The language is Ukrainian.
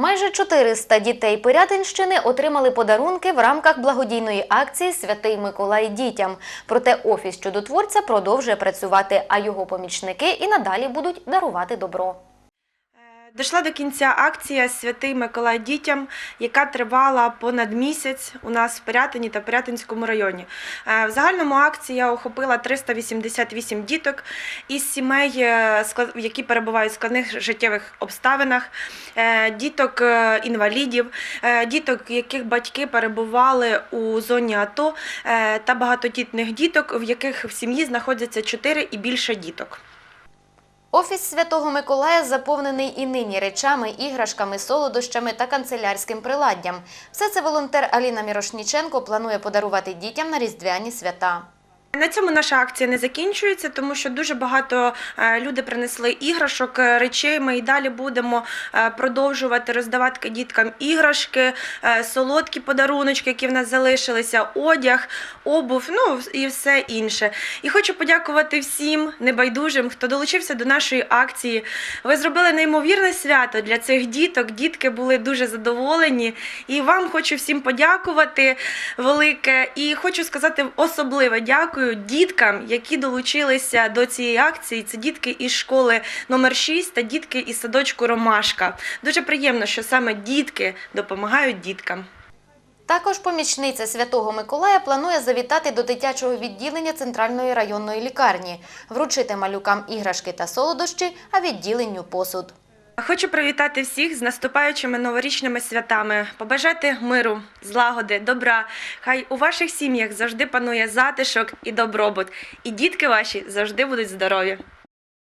Майже 400 дітей Пирятинщини отримали подарунки в рамках благодійної акції Святий Миколай дітям. Проте офіс чудотворця продовжує працювати, а його помічники і надалі будуть дарувати добро. Дійшла до кінця акція Святий Миколай дітям, яка тривала понад місяць у нас в Пирятині та Пирятинському районі. Е, В загальному акція охопила 388 діток із сімей, е, які перебувають в складних життєвих обставинах, е, діток інвалідів, діток, яких батьки перебували у зоні АТО, та багатодітних діток, в яких в сім'ї знаходяться 4 і більше діток. Офіс Святого Миколая заповнений і нині речами, іграшками, солодощами та канцелярським приладдям. Все це волонтер Аліна Мірошніченко планує подарувати дітям на різдвяні свята. На цьому наша акція не закінчується, тому що дуже багато е, люди принесли іграшок, е, речей. Ми і далі будемо е, продовжувати роздавати діткам іграшки, солодкі подаруночки, які в нас залишилися, одяг, обув, ну і все інше. І хочу подякувати всім небайдужим, хто долучився до нашої акції. Ви зробили неймовірне свято для цих діток. Дітки були дуже задоволені. І вам хочу всім подякувати велике. І хочу сказати особливе дякую діткам, які долучилися до цієї акції. Це дітки із школи номер 6 та дітки із садочку Ромашка. Дуже приємно, що саме дітки допомагають діткам. Також помічниця Святого Миколая планує завітати до дитячого відділення центральної районної лікарні, вручити малюкам іграшки та солодощі, а відділенню посуд. Хочу привітати всіх з наступаючими новорічними святами, побажати миру, злагоди, добра. Хай у ваших сім'ях завжди панує затишок і добробут, і дітки ваші завжди будуть здорові.